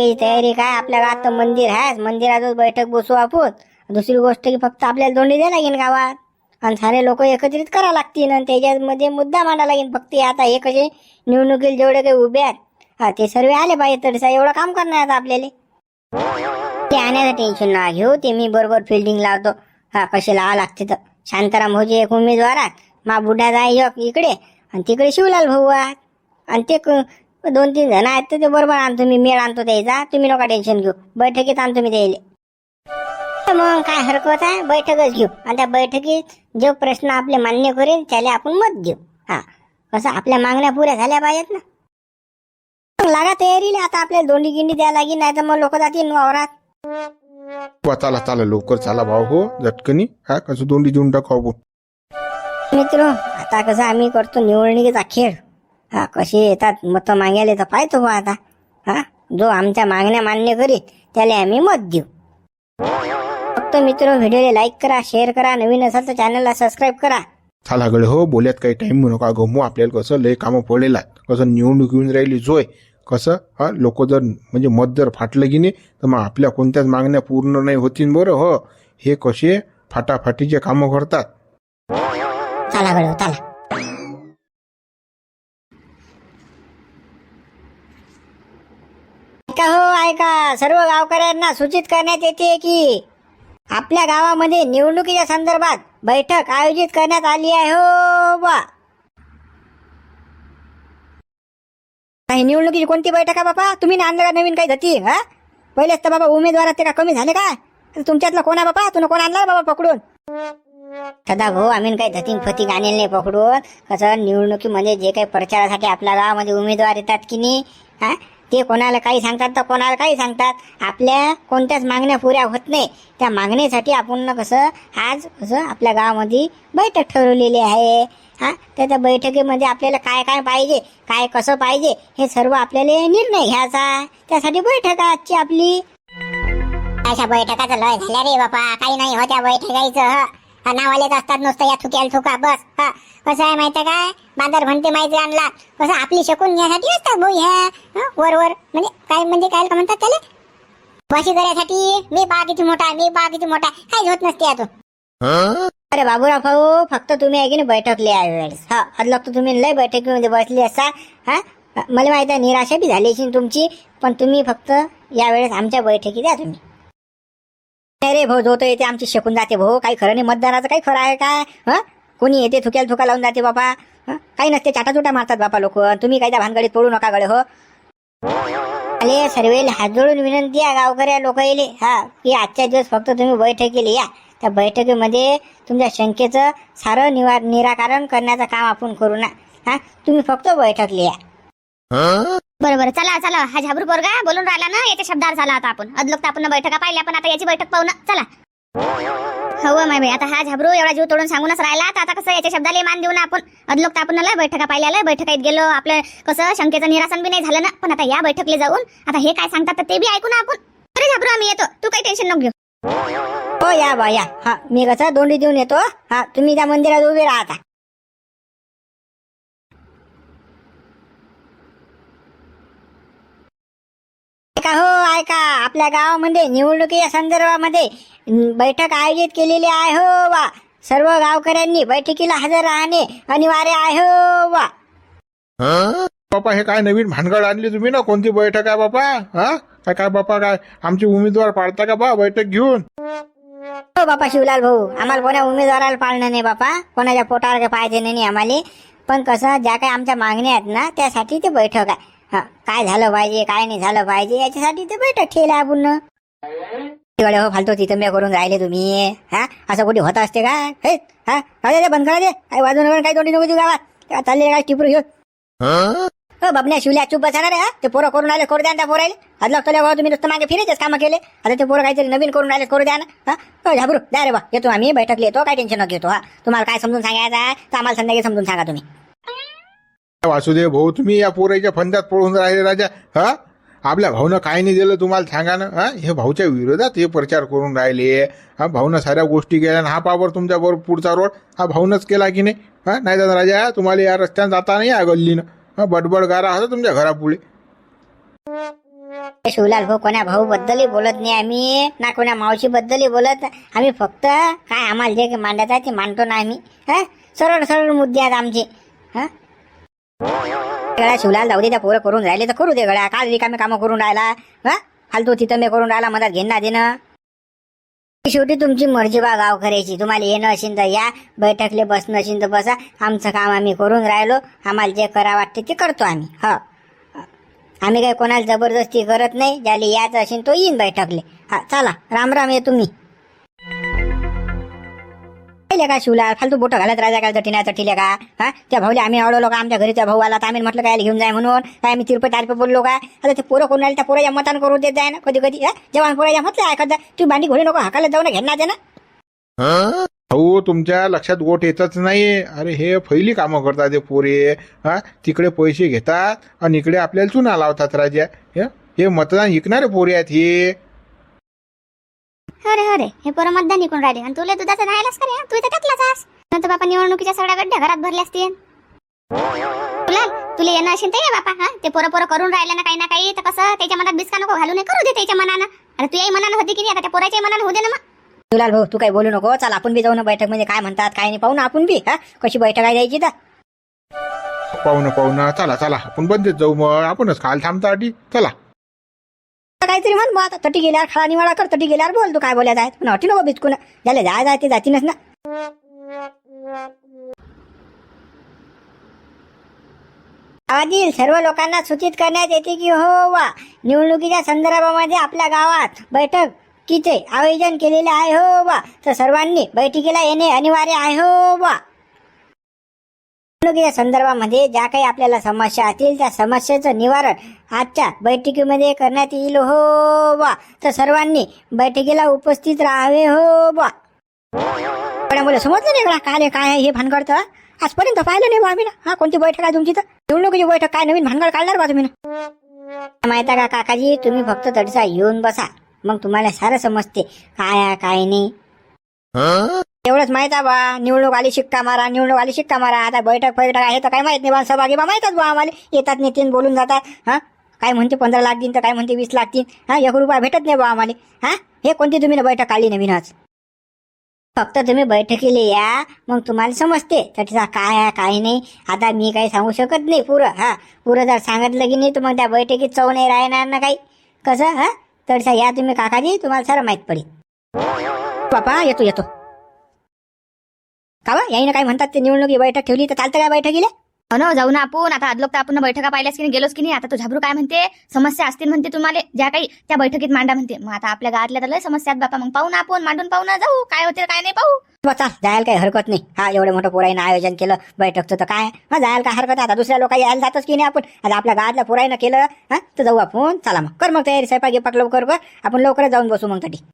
त्याची तयारी काय? आपल्या गावात तर मंदिर आहे मंदिरातच बैठक बसू आपण. दुसरी गोष्ट की फक्त आपल्याला दोंडी द्या लागेल गावात. आणि सारे लोक एकत्रित करा लागतील आणि त्याच्यामध्ये मुद्दा मांडा लागेल फक्त आता हे कसे निवडणुकीला जेवढे काही उभे आहेत हा ते सर्व आले पाहिजे. तर एवढं काम करणार आता आपल्याला. ते आणायचं टेन्शन ना घेऊ. ते मी बरोबर फिल्डिंग लावतो. हा कसे लावा लागते तर. शांताराम भाऊजी एक उमेदवार आहात. मा बुड्ढा जाय इकडे. आणि तिकडे शिवलाल भाऊ आहात. आणि ते क- दोन तीन जण आहेत ते बरोबर आणतो मी मेळ आणतो त्याचा. तुम्ही नका टेन्शन घेऊ. बैठकीत आणतो मी तर मग काय हरकत आहे? बैठकच घेऊ. आणि त्या बैठकीत जो प्रश्न आपले मान्य करेल त्याला आपण मत देऊ. हा. कसं? आपल्या मागण्या पुऱ्या झाल्या पाहिजेत ना. लागा तयारीला. आता आपल्याला दोंडी गिंडी द्यायला लागेल नाही तर मग लोक जातील वावरात. वा चला चला लवकर चला भाऊ हो. झटकनी. हा कसं दोंडी देऊन टाकू आपण. मित्र आता कसं आम्ही करतो निवडणुकीचा खेळ. हा कसे येतात? मत मागायला तर पाहतो बा आता. हा जो आमच्या मागण्या मान्य करीत त्याला आम्ही मत देऊ. फक्त मित्र व्हिडिओला लाईक करा शेअर करा नवीन असाल तर चॅनलला सबस्क्राईब करा. चला गडे हो बोल्यात काही टाइम नका गमू आपल्याला कसं लय कामं पडलेलं कसं निवडणूक येऊन राहिली जोय. कसं? हा लोक जर म्हणजे मत जर फाटलं की नाही तर मग आपल्या कोणत्याच मागण्या पूर्ण नाही होतील बरं हो. हे कसे फाटाफाटीचे कामं करतात? चला गड चला ऐका हो ऐका. सर्व गावकऱ्यांना सूचित करण्यात येते की आपल्या गावामध्ये निवडणुकीच्या संदर्भात बैठक आयोजित करण्यात आली आहे हो बा नाही निवडणुकीची कोणती बैठक आहे बाबा तुम्ही आणलं का नवीन काही धती हा? पहिलेच तर बाबा उमेदवार ते का कमी झाले का? तर तुमच्यातलं कोण आहे बाबा तुला कोण आणला बाबा पकडून? सदा भाऊ आम्ही काही धतीन फती आणेल नाही पकडून. कसं निवडणुकीमध्ये जे काही प्रचारासाठी आपल्या गावामध्ये उमेदवार येतात की नाही हा? ते कोणाला काही सांगतात तर कोणाला काही सांगतात. आपल्या कोणत्याच मागण्या पुऱ्या होत नाही. त्या मागणीसाठी आपण कसं आज कसं आपल्या गावामध्ये बैठक ठरवलेली आहे. हा तर त्या बैठकीमध्ये आपल्याला काय काय पाहिजे काय कसं पाहिजे हे सर्व आपल्याला निर्णय घ्यायचा त्यासाठी बैठक आजची आपली. अशा बैठकाचं लय झाल्या रे बापा. काही नाही होत्या बैठकायचं हा, नावालेच असतात नुसतं या थुक्याल थुका बस. हा कसं आहे माहिती काय? बांदर म्हणते माहिती आणला. कसं आपली शकून घेण्यासाठी असतात भाऊ ह्या वर वर. म्हणजे काय म्हणजे काय का म्हणतात त्याला? वाशी करायसाठी मी पहा किती मोठा मी पहा किती मोठा काहीच होत नसते यातून अरे बाबूराव भाऊ फक्त तुम्ही आहे की नाही बैठकले आहे वेळेस. हा अदलक तर तुम्ही लय बैठकीमध्ये बसली असा. हा मला माहिती आहे निराशा बी झाली तुमची पण तुम्ही फक्त यावेळेस आमच्या बैठकीत या तुम्ही. अरे भाऊ जो तो येते आमची शकून जाते भाऊ. काही खरं नाही मतदानाचं काही खरं आहे काय? हा? कोणी येते थुक्याला थुका लावून जाते बापा. काही नसते चाटाचुटा मारतात बापा लोक. तुम्ही काही त्या भानगडीत पडू नका गळे हो. अरे सर्वेल हात जोडून विनंती आहे गावकऱ्या लोक येले. हा की आजच्या दिवस फक्त तुम्ही बैठकीला या. त्या बैठकीमध्ये तुमच्या शंकेचं सारं निवा निराकरण करण्याचं काम आपण करू ना. हा तुम्ही फक्त बैठक लिया बरं बरं. चला चला. हा झाबरू पोरगा बोलून राहिला ना याच्या शब्दावर झाला आता आपण. अदलोक तर आपण बैठका पाहिल्या पण आता याची बैठक पाहू ना. चला. हो माय बाई. आता हा झाबरू एवढा जीव तोडून सांगूनच राहिला. तर आता कसं याच्या शब्दाला मान देऊ ना आपण. अदलोक तर आपण लय बैठका पाहिल्या बैठकात गेलो. आपलं कसं शंकेचं निरासन बी नाही झालं ना. पण आता या बैठकले जाऊन आता हे काय सांगतात तर ते बी ऐकू ना आपण. अरे झाबरू आम्ही येतो. तू काही टेन्शन नको घेऊ. हो या बा या. हा मी कसं दोंडी देऊन येतो. हा तुम्ही त्या मंदिरात उभे राहता ऐका हो ऐका. आपल्या गावामध्ये निवडणुकीच्या संदर्भामध्ये बैठक आयोजित केलेली आहे हो वा. सर्व गावकऱ्यांनी बैठकीला हजर राहणे अनिवार्य आहे हो वा. बापा हे काय नवीन भानगड आणली तुम्ही ना? कोणती बैठक आहे बापा? हा? काय काय बापा काय? आमचे उमेदवार पाडता का बा? बैठक घेऊन? हो बापा शिवलाल भाऊ. आम्हाला कोणा उमेदवाराला पाळणं नाही बापा. कोणाच्या पोटावर काय पाहिजे नाही आम्हाला. पण कसं ज्या काही आमच्या मागण्या आहेत ना त्यासाठी ते बैठक आहे. हा काय झालं पाहिजे काय नाही झालं पाहिजे याच्यासाठी ते बैठक ठेवलं पुन्हा तिकडे हो फालतो तिथं मी करून राहिले तुम्ही. हा असं कुठे होत असते का? हे हा दे बंद करा दे. काय वाजून वगैरे काही दोन्ही नको गावात. काय चालले काय टिपरू घेऊन? हो? बाबण्या शिवल्या चूप बसा रे हा. ते पोरं करून आले करू द्या त्या पोराले अदला तुला भाऊ तुम्ही नुसतं मागे फिरायचेच कामं केले. आता ते पोरं काहीतरी नवीन करून राहिले करू द्या ना. हा? हो झाबरू द्या रे बा येतो आम्ही बैठक येतो काय टेन्शन न घेतो हा. तुम्हाला काय समजून सांगायचं आहे? तर आम्हाला संध्याकाळी समजून सांगा तुम्ही. वासुदेव भाऊ तुम्ही या पोराच्या फंद्यात पळून राहिले राजा. हा? आपल्या भाऊनं काय नाही दिलं तुम्हाला सांगा ना हा? हे भाऊच्या विरोधात हे प्रचार करून राहिले. हा भाऊनं साऱ्या गोष्टी केल्या हा पावर तुमच्या बरोबर पुढचा रोड हा भाऊनच केला की नाही? हा? नाही तर राजा तुम्हाला या रस्त्यानं जाता नाही या गल्लीनं. हा बडबड गारा होता तुमच्या घरापुढे. शिवलाल भाऊ कोणा भाऊ बद्दलही बोलत नाही आम्ही. ना कोणा मावशी बद्दलही बोलत. आम्ही फक्त काय आम्हाला जे काही मांडायचं आहे ते मांडतो ना आम्ही. हा? सरळ सरळ मुद्दे आहेत आमचे. हा? गळा शिवलाल जाऊ दे त्या पोरं करून राहिले तर करू दे गळ्या काल रिकामे कामं करून राहिला हा? फालतू तिथं मी करून राहिला मधात घेणं देणं. शेवटी तुमची मर्जी बा गाव करायची तुम्हाला येणं असेल तर या बैठकले बसणं असेल तर बसा. आमचं काम आम्ही करून राहिलो आम्हाला जे करा वाटते ते करतो आम्ही. हो. आम्ही काही कोणाला जबरदस्ती करत नाही. ज्याला यायचं असेल तो येईन बैठकले. हा चला. राम राम ये तुम्ही. पहिले का शिवला? फालतू बोटं घालत राजा काय चटिना चटिले का हा? त्या भाऊला आम्ही आवडलो का? आमच्या घरी त्या भाऊ आला तर आम्ही म्हटलं काय घेऊन जाय म्हणून? काय आम्ही तिरुपती टारपे बोललो का? आता ते पोरं कोण आले? त्या पोराच्या मतान करू देत जाय ना कधी कधी जेव्हा पोराच्या म्हटलं ऐकत जा तू भांडी घोडी नको हाकाला जाऊ ना घेणार दे ना भाऊ तुमच्या लक्षात गोट येतच नाही अरे हे पहिली कामं करतात ते पोरे. हा? तिकडे पैसे घेतात आणि इकडे आपल्याला चुना लावतात राजा. हे? मतदान विकणारे पोरे आहेत हे. अरे अरे हे पोरं मतदान निघून राहिले. आणि तुला दुधाचं राहिलास का रे तू इथं टाकलाच आहेस नंतर बापा निवडणुकीच्या सगळ्या गड्ड्या घरात भरल्या असतील. तुला तुला येणं असेल तर ये बापा हा? ते पोरं पोरं करून राहिले ना काही ना काही तर कसं? त्याच्या मनात बिस्का नको घालू नये. करू दे त्याच्या मनानं. अरे तुझ्याही मनानं होती की नाही? आता त्या पोराच्याही मनानं होऊ दे ना मग. भाऊ तू काही बोलू नको. चल आपण बी जाऊ ना बैठकमध्ये. काय म्हणतात काय नाही पाहू ना आपण बी हा? कशी बैठक आहे द्यायची तर. पाहुणं पाहुणं चला चला. आपण बंदच जाऊ मग. आपणच काल थांबता आधी. चला. काहीतरी म्हण बा आता तटी गेल्यावर खळा निवाडा कर तटी गेल्यावर बोल तू काय बोलायचं जायत पण अटी नको बिचकून? ज्याला जाय जाय ते जातीनच ना. गावातील सर्व लोकांना सूचित करण्यात येते की हो वा निवडणुकीच्या संदर्भामध्ये आपल्या गावात बैठकीचे आयोजन केलेले आहे? हो वा. तर सर्वांनी बैठकीला येणे अनिवार्य आहे. हो वा. निवडणुकीच्या संदर्भामध्ये ज्या काही आपल्याला समस्या असतील त्या समस्येचं निवारण आजच्या बैठकीमध्ये करण्यात येईल. हो बा. तर सर्वांनी बैठकीला उपस्थित राहावे. हो वा मुलं समजलं नाही का? काय काय हे भानगड तर? आजपर्यंत पाहिलं नाही बा आम्ही ना. हा कोणती बैठक आहे तुमची तर? निवडणुकीची बैठक काय? नवीन भानगड काढणार बा तुम्ही ना. माहिती आहे का काकाजी? तुम्ही फक्त तडसा येऊन बसा. मग तुम्हाला सारं समजते. काय आहे काय नाही. एवढंच माहीत आहे बा. निवडणूक आली शिक्का मारा निवडणूक आली शिक्का मारा. आता बैठक बैठक आहे तर काय माहीत नाही बा. सहभागी बा माहितच बा आम्हाला. येतात नितीन बोलून जातात. हा? काय म्हणते पंधरा लाख दिन तर काय म्हणते वीस लाख दिन हा? एक रुपया भेटत नाही बा आम्हाला. हा? हे कोणती तुम्ही ना बैठक काढली नवीनच फक्त तुम्ही बैठकीला या मग तुम्हाला समजते. त्याचा काय आहे काय नाही. आता मी काही सांगू शकत नाही पुरं. हा? पुरं जर सांगितलं की नाही तर मग त्या बैठकीत चव नाही राहणार ना काही. कसं? हा? तर या तुम्ही काकाजी तुम्हाला सर माहीत पडेल. बापा येतो येतो. का याईनं काय म्हणतात ते निवडणुकी बैठक ठेवली तर चालतं काय बैठकीला? हो ना जाऊ ना आपण. आता अदलोक तर आपण बैठका पाहिल्यास की नाही गेलोच की नाही. आता तो झाबरू काय म्हणते? समस्या असतील म्हणते तुम्हाला. ज्या काही त्या बैठकीत मांडा म्हणते. मग आता आपल्या गावातल्या तर लय समस्या बापा. मग पाहू ना आपण. मांडून पाहू ना. जाऊ. काय होते काय नाही पाहू. बा चाल. जायला काही हरकत नाही. हा एवढं मोठं पोराईनं आयोजन केलं. बैठकचं तर काय? हा जायला काय हरकत आता दुसऱ्या लोक यायला जातच की नाही आपण. आता आपल्या गावातल्या पोराईनं केलं हा तर जाऊ आपण. चला मग. कर मग तयारी. स्वयंपाक गिपाक लवकर कर. आपण लवकरच जाऊन बसू मग तटी.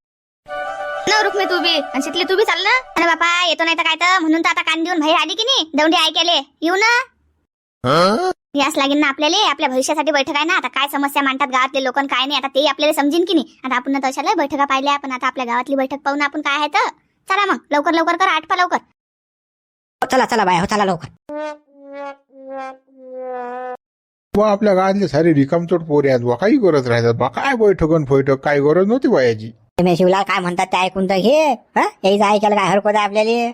ना रुक्मे तू बी. आणि शिकले तू बी चाल ना अरे बापा येतो नाही तर काय तर? म्हणून तर आता कान देऊन बाहेर आली की नाही? दौंडी ऐकायले. येऊ ना? यास लागेल ना आपल्याला. आपल्या भविष्यासाठी बैठक आहे ना? आता काय समस्या मांडतात गावातले लोक आणि काय नाही? आता ते आपल्याला समजेन की नाही? आता आपण तशाला बैठका पाहिल्या. पण आता आपल्या गावातली बैठक पाहून आपण काय आहे तर? चला मग. लवकर लवकर कर. आठपा लवकर. चला चला बाय हो चला लवकर. बा आपल्या गावातले सारे रिकामचोट पोरे आहेत बा काही करत राहतात. बा काय बैठक आणि फैठक? काय गरज नव्हती बा याची तुम्ही शिवलाल काय म्हणतात ते ऐकून तर घे हा? ऐकायला काय हरकत आहे आपल्याला?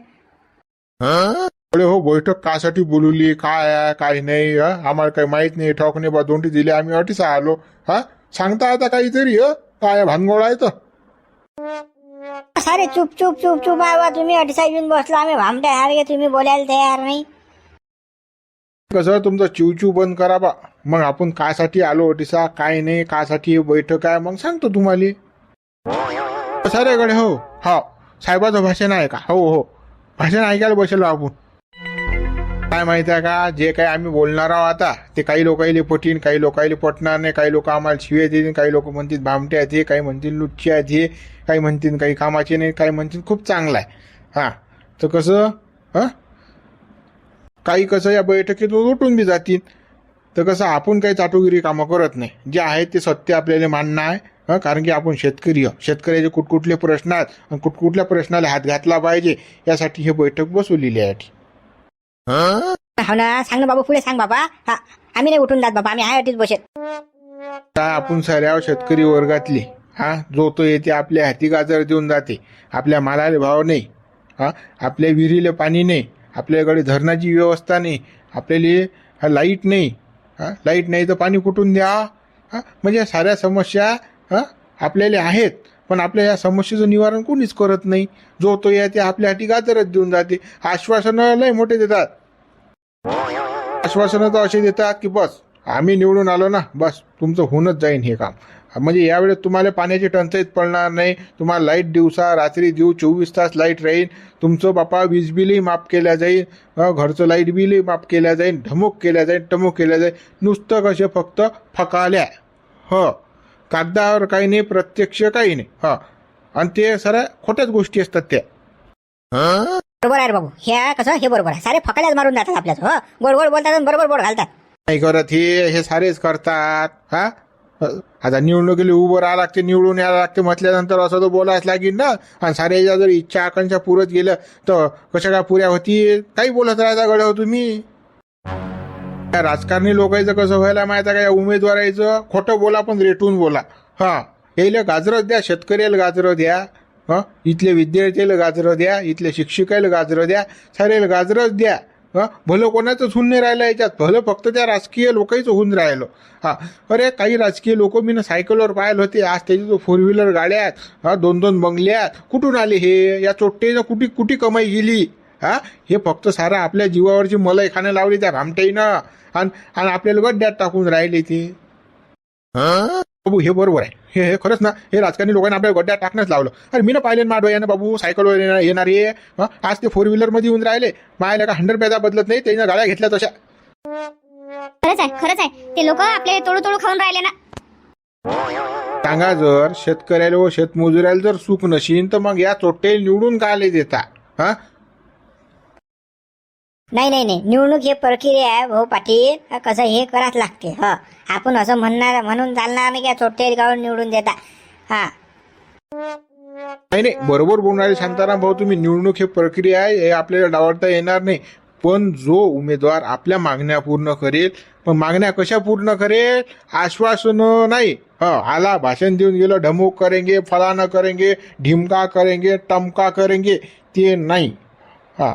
अरे हो बैठक कासाठी बोलवली काय आहे काय नाही हं? आम्हाला काही माहीत नाही ठाऊक नाही बा दोंडी दिली आम्ही अटीच आलो हा? सांगता आता काहीतरी ह? काय भानगोळ आहे तर. सारे चुप चुप चुप चुप आहे बा तुम्ही अडीसा येऊन बसला आम्ही भामटे हार तुम्ही बोलायला तयार नाही. कसं तुमचं चिवचिव बंद करा बा. मग आपण कासाठी आलो अटीसा? काय नाही कासाठी बैठक आहे? मग सांगतो तुम्हाला. सारेकडे हो. हो साहेबाचं भाषण आहे का? हो हो. भाषण ऐकायला बसलो आपण. काय माहीत आहे का? जे काही आम्ही बोलणार आहोत आता ते काही लोकाईले पटीन काही लोकाईले पटणार नाही काही लोक आम्हाला शिवे देतील काही लोक म्हणतील भामटे आहेत हे काही म्हणतील लुच्चे आहेत हे काही म्हणतील काही कामाचे नाही काही म्हणतील खूप चांगलं आहे. हां. तर कसं? हां? काही कसं या बैठकीत उठून बी जातील. तर कसं आपण काही चाटुगिरी कामं करत नाही. जे आहे ते सत्य आपल्याला मानणं आहे. हं, कारण की आपण शेतकरी आहोत. शेतकऱ्याचे कुठकुठले प्रश्न आहेत आणि कुठकुठल्या प्रश्नाला हात घातला पाहिजे यासाठी हे बैठक बसवलेली आहे हो ना सांग ना बाबू पुढे सांग बाबा. हा आम्ही नाही उठून जात बाबा आम्ही आहे अटीच बसेल. आपण साऱ्या शेतकरी वर्गातले हा जो तो येते आपल्या हाती गाजर देऊन जाते. आपल्या मालाला भाव नाही हा आपल्या विहिरीला पाणी नाही आपल्याकडे धरणाची व्यवस्था नाही आपल्याला लाइट नाही हा लाइट नाही तर पाणी कुठून द्या? हा म्हणजे साऱ्या समस्या हां? आपल्याला आहेत पण आपल्या या समस्येचं निवारण कोणीच करत नाही. जो तो येते आपल्या हाती गाजरच देऊन जाते. आश्वासनं लय मोठे देतात. आश्वासनं तर असे देतात की बस आम्ही निवडून आलो ना बस तुमचं होऊनच जाईन हे काम. म्हणजे यावेळेस तुम्हाला पाण्याची टंचाईत पडणार नाही तुम्हाला लाइट दिवसा रात्री देऊ चोवीस तास लाइट राहील. तुमचं बापा वीज बिलही माफ केल्या जाईल घरचं लाइट बिलही माफ केल्या जाईल ढमूक केल्या जाईल टमूक केल्या जाईल. नुसतं कसे फक्त फकाल्या. हो. कागदावर काही नाही प्रत्यक्ष काही नाही. हा. आणि ते साऱ्या खोट्याच गोष्टी असतात त्या. बरोबर आहे रे बाबू. ह्या कसं? हे बरोबर आहे. सारे फकाल्याच मारून जातात आपल्याच हो. गोड गोड बोलतात आणि बरोबर बोड घालतात. नाही करत हे हे सारेच करतात. हा? आता निवडणुकीला उभं राहा लागते निवडून यायला लागते म्हटल्यानंतर असं तर बोलायच लागेल ना. आणि साऱ्याच्या जर इच्छा आकांक्षा पुरत गेलं तर कशा काय पुऱ्या होती काही बोलत राहायचा गड हो तुम्ही. या राजकारणी लोकांचं कसं व्हायला माहिती आहे का? या उमेदवाराचं खोटं बोला पण रेटून बोला. हा यायला गाजरं द्या शेतकऱ्याला गाजरं द्या हं इथले विद्यार्थ्याला गाजरं द्या इथल्या शिक्षिकाला गाजरं द्या साऱ्याला गाजरच द्या हं भलं कोणाचंच होऊन नाही राहिलं याच्यात भलं फक्त त्या राजकीय लोकांचं होऊन राहिलं. हा अरे काही राजकीय लोक मी ना सायकलवर पाहिलं होते आज त्याची जो फोर व्हीलर गाड्यात हा दोन दोन बंगल्यात कुठून आले हे? या चोट्टेनं कुठे कुठे कमाई गेली हा? हे फक्त सारं आपल्या जीवावरची मलाई खाणं लावली त्या भामटेनं आणि आणि आपल्याला गड्ड्यात टाकून राहिले ते. बाबू हे बरोबर आहे. हे हे खरंच ना हे राजकारणी लोकांना आपल्या गड्ड्यात टाकणंच लावलं. अरे मी ना पाहिले ना डोळ्यानं बाबू सायकलवर येणार येणार ये? आज ते फोर व्हीलरमध्ये येऊन राहिले. मायला का हंड्रेड पैदा बदलत नाही त्यानं गाड्या घेतल्या तशा. खरंच आहे खरंच आहे. ते लोक आपले तोडू तोडू खाऊन राहिले ना. सांगा जर शेतकऱ्याला व शेतमजुराला जर सुख नशीन तर मग या चोट्टे निवडून का आले देता? हा? नाही नाही नाही. निवडणूक हे प्रक्रिया आहे भाऊ पाटील. कसं हे कराच लागते. ह. आपण असं म्हणणार म्हणून चालणार नाही की? चोट्टे गावून निवडून देता. हा. नाही नाही. बरोबर बोलणारे शांताराम भाऊ तुम्ही निवडणूक हे प्रक्रिया आहे हे आपल्याला डावडता येणार नाही. पण जो उमेदवार आपल्या मागण्या पूर्ण करेल पण मागण्या कशा पूर्ण करेल? आश्वासन नाही. हा आला भाषण देऊन गेलं ढमूक करेंगे फलाना करेंगे ढिमका करेंगे टमका करेंगे ते नाही. हा.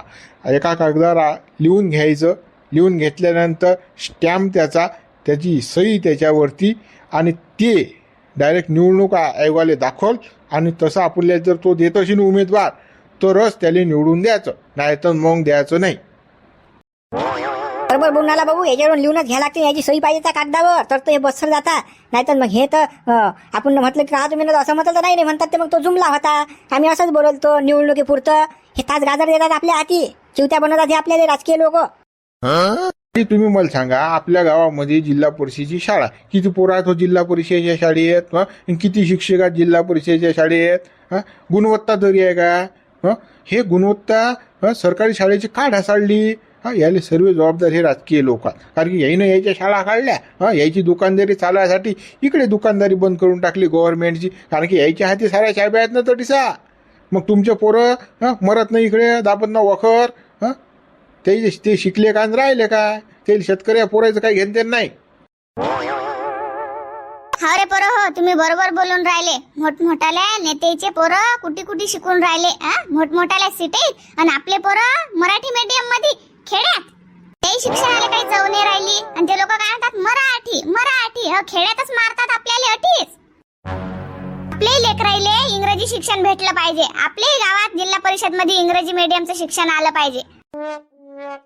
एका कागदावर लिहून घ्यायचं. लिहून घेतल्यानंतर स्टॅम्प त्याचा त्याची सही त्याच्यावरती आणि ते डायरेक्ट निवडणूक आ- आयोगाला दाखवल आणि तसं आपल्याला जर तो देत असेल उमेदवार तरच त्याला निवडून द्यायचं. नाही तर मग द्यायचं नाही. बरोबर बोलणाला बाबू याच्यावरून लिहूनच घ्या लागते याची सही पाहिजे त्या कागदावर तर ते बसर जाता. नाहीतर मग हे तर आपण म्हटलं की हा तुम्ही असं म्हटलं तर नाही नाही म्हणतात ते मग तो जुमला होता. आम्ही असंच बोलतो निवडणुकीपुरतं. हे तास गाजर देतात आपल्या हाती. चिवत्या बनवतात हे आपल्याले राजकीय लोक. आणि तुम्ही मला सांगा आपल्या गावामध्ये जिल्हा परिषदेची शाळा किती पोरं आहेत हो जिल्हा परिषदेच्या शाळेत हं? आणि किती शिक्षक आहेत जिल्हा परिषदेच्या शाळेत हं? गुणवत्ता तरी आहे का? हं? हे गुणवत्ता हं, सरकारी शाळेची का ढासाळली हा? याले सर्व जबाबदार हे राजकीय लोक आहेत. कारण की याईनं यायच्या शाळा काढल्या. हा? यायची दुकानदारी चालवायसाठी इकडे दुकानदारी बंद करून टाकली गव्हर्नमेंटची कारण की यायच्या हाती साऱ्या चाब्या आहेत ना तटीसा. मग तुमचे पोरं हं, मरत नाही इकडे दाबत ना वखर हं? ते ते शिकले का राहिले का? ते शेतकरी पोरायचं काही घेणं देणं नाही. हा रे पोरं हो तुम्ही बरोबर बोलून राहिले. मोठमोठाल्या नेत्याचे पोरं कुठे कुठे शिकून राहिले आ मोठमोठाल्या सिटीत आणि आपले पोरं मराठी मीडियममध्ये खेड्यात. ते शिक्षणाला काही जाऊ नाही राहिली आणि ते लोक काय म्हणतात? मराठी मराठी. ह खेड्यातच मारतात आपल्याला अटीच. आपले लेकराईले इंग्रजी शिक्षण भेटलं पाहिजे. आपल्याही गावात जिल्हा परिषदमध्ये इंग्रजी मीडियमचं शिक्षण आलं पाहिजे.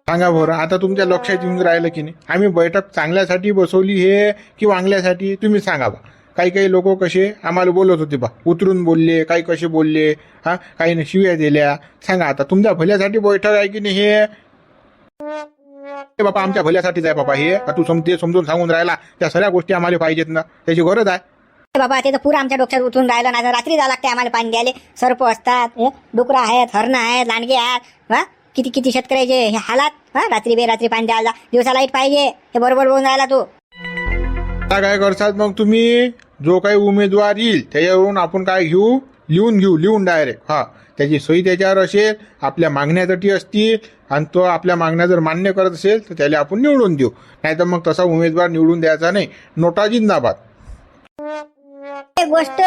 सांगा बरं आता तुमच्या लक्षात येऊन राहिलं की नाही? आम्ही बैठक चांगल्यासाठी बसवली हे की वांगल्यासाठी? तुम्ही सांगा बा. काही काही लोक कसे आम्हाला बोलत होते बा. उतरून बोलले काही कसे बोलले हा? काही न शिव्या दिल्या. सांगा आता तुमच्या भल्यासाठी बैठक आहे की नाही हे? बापा आमच्या भल्यासाठीच आहे बाबा हे. तू सम ते समजून सांगून राहिला? त्या सगळ्या गोष्टी आम्हाला पाहिजेत ना. त्याची गरज आहे. बाबा ते तर पुरा आमच्या डोक्यात उतरून राहिलं नाही. तर रात्री जावं लागते आम्हाला पाणी द्यायला. सर्प असतात हे डुकरं आहेत हरणं आहेत लांडगे आहेत हा? किती किती शेतकऱ्याचे हे हालात हा? रात्री बेरात्री पाणी द्यायला दिवसा लाइट पाहिजे. हे बरोबर बोलून राहिला तू. आता काय करतात मग तुम्ही? जो काही उमेदवार येईल त्याच्यावरून आपण काय घेऊ? लिहून घेऊ लिहून डायरेक्ट हा. त्याची सोयी त्याच्यावर असेल आपल्या मागण्यासाठी असतील आणि तो आपल्या मागण्या जर मान्य करत असेल तर त्याला आपण निवडून देऊ. नाही तर मग तसा उमेदवार निवडून द्यायचा नाही. नोटा जिंदाबाद. एक गोष्ट.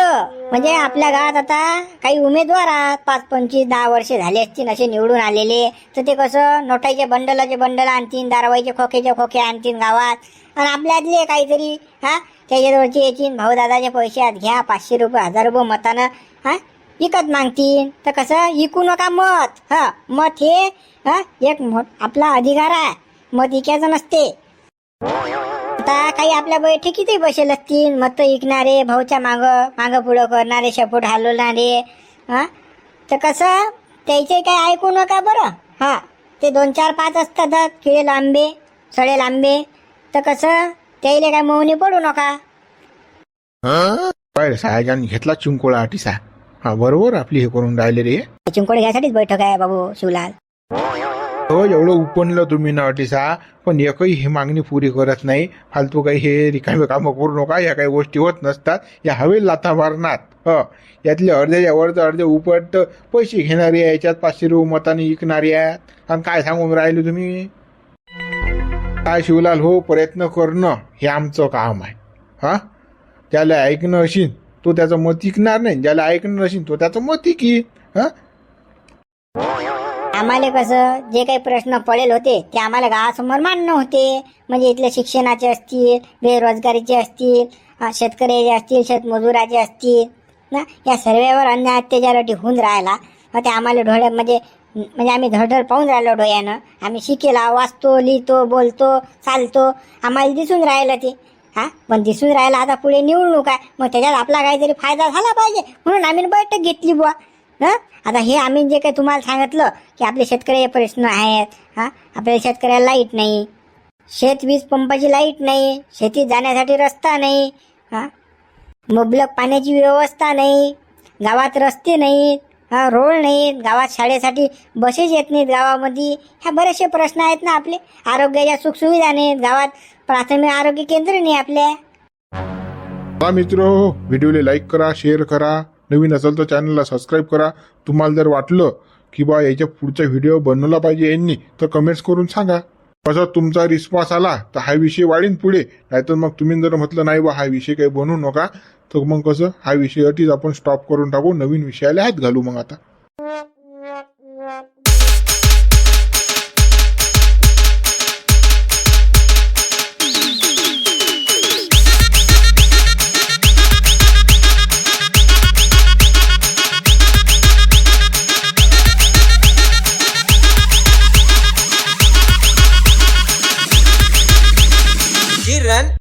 म्हणजे आपल्या गावात आता काही उमेदवार आहात. पाच पंचवीस दहा वर्षे झाले असतील असे निवडून आलेले. तर ते कसं नोटाचे बंडलाचे बंडल आणतीन दारवाईचे खोकेचे खोके आणतीन गावात. आणि आपल्यातले काहीतरी हा त्याच्याजवळचे येतील. भाऊ दादाचे पैसे आत घ्या पाचशे रुपये हजार रुपये मतानं हा विकत मागतीन तर कसं विकू नका मत. हा मत हे हा एक आपला अधिकार आहे. मत विकायचं नसते. आता काही आपल्या बैठकीतही बसेल असतील. मत ऐकणारे भाऊच्या माग माग पुढं करणारे शपूट हलवणारे. हा? तर कसं त्याचे काय ऐकू नका बरं. हा ते दोन चार पाच असतात किडे लांबे सडे लांबे. तर कसं त्याला काय मौनी पडू नका. सायाजान घेतला चिंकोळा अटीसा हा बरोबर आपली हे करून राहिले रे. चिंकोड घ्यासाठीच बैठक आहे बाबू शिवलाल. हो एवढं उपनलं तुम्ही ना अटीसा पण एकही ही मागणी पुरी करत नाही. फालतू काही हे रिकामे कामं करू नका या काही गोष्टी होत नसतात. या हवे लाथा मारणार. ह. यातले अर्ध्याच्या वर अर्धे उपट पैसे घेणारे आहे याच्यात पाचशे रुपये मताने विकणारे आहेत. आणि काय सांगून राहिले तुम्ही? काय शिवलाल हो प्रयत्न करणं हे आमचं काम आहे. हा? त्याला ऐकणं असेल तो त्याचं मत विकणार नाही. ज्याला ऐकणं नसेल तो त्याचं मत विकी हा? आम्हाला कसं जे काही प्रश्न पडेल होते ते आम्हाला गावासमोर मांडणं होते. म्हणजे इथले शिक्षणाचे असतील बेरोजगारीचे असतील शेतकऱ्याचे असतील शेतमजुराचे असतील ना या सर्वेवर अन्याय अत्याचार होऊन राहिला. मग ते आम्हाला डोळ्या म्हणजे म्हणजे आम्ही धडधड पाहून राहिलो डोळ्यानं. आम्ही शिकेला वाचतो लिहितो बोलतो चालतो. आम्हाला दिसून राहिलं ते. हा? पण दिसून राहिलं आता पुढे निवडणूक आहे. मग त्याच्यात आपला काहीतरी फायदा झाला पाहिजे. म्हणून आम्ही बैठक घेतली बुवा. हं? आता हे आम्ही जे काही तुम्हाला सांगितलं की आपले शेतकऱ्याचे प्रश्न आहेत हा? आपल्या शेतकऱ्याला लाइट नाही. शेत वीज पंपाची लाइट नाही शेतीत जाण्यासाठी रस्ता नाही हा? मुबलक पाण्याची व्यवस्था नाही गावात रस्ते नाहीत हा? रोड नाहीत गावात शाळेसाठी बसेस येत नाहीत गावामध्ये. ह्या बरेचसे प्रश्न आहेत ना आपले. आरोग्याच्या सुखसुविधा नाहीत गावात प्राथमिक आरोग्य केंद्र नाही आपल्या. मित्र व्हिडिओला लाईक करा शेअर करा. नवीन असेल तर चॅनलला सबस्क्राईब करा. तुम्हाला जर वाटलं की बा याच्या पुढचा व्हिडिओ बनवला पाहिजे यांनी तर कमेंट्स करून सांगा. कसं तुमचा रिस्पॉन्स आला तर हा विषय वाढीन पुढे. नाहीतर मग तुम्ही जर म्हटलं नाही बा हा विषय काही बनवू नका तर मग कसं? हा विषय अटीच आपण स्टॉप करून टाकू. नवीन विषयाला हात घालू मग आता.